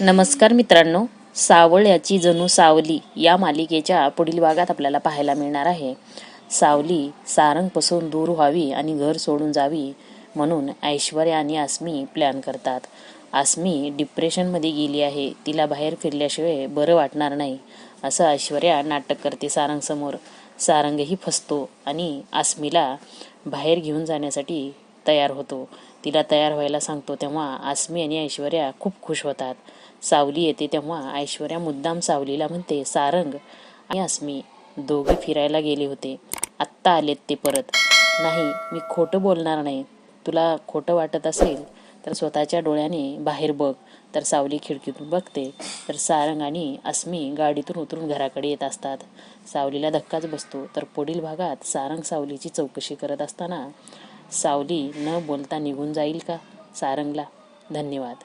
नमस्कार मित्रांनो सावळ्याची जणू सावली या मालिकेच्या पुढील भागात आपल्याला पाहायला मिळणार आहे. सावली सारंगपासून दूर व्हावी आणि घर सोडून जावी म्हणून ऐश्वर्या आणि आसमी प्लॅन करतात. आसमी डिप्रेशनमध्ये गेली आहे. तिला बाहेर फिरल्याशिवाय बरं वाटणार नाही असं ऐश्वर्या नाटक करते सारंगसमोर. सारंगही फसतो आणि आसमीला बाहेर घेऊन जाण्यासाठी तयार होतो. तिला तयार व्हायला सांगतो तेव्हा आसमी आणि ऐश्वर्या खूप खुश होतात. सावली येते तेव्हा ऐश्वर्या मुद्दाम सावलीला म्हणते सारंग आणि आसमी दोघे फिरायला गेले होते. आत्ता आलेत ते परत. नाही मी खोटं बोलणार नाही. तुला खोटं वाटत असेल तर स्वतःच्या डोळ्याने बाहेर बघ तर सावली खिडकीतून बघते. तर सारंग आणि अस्मी गाडीतून उतरून घराकडे येत असतात. सावलीला धक्काच बसतो. तर पुढील भागात सारंग सावलीची चौकशी करत असताना सावली न बोलता निघून जाईल का? सारंगला धन्यवाद.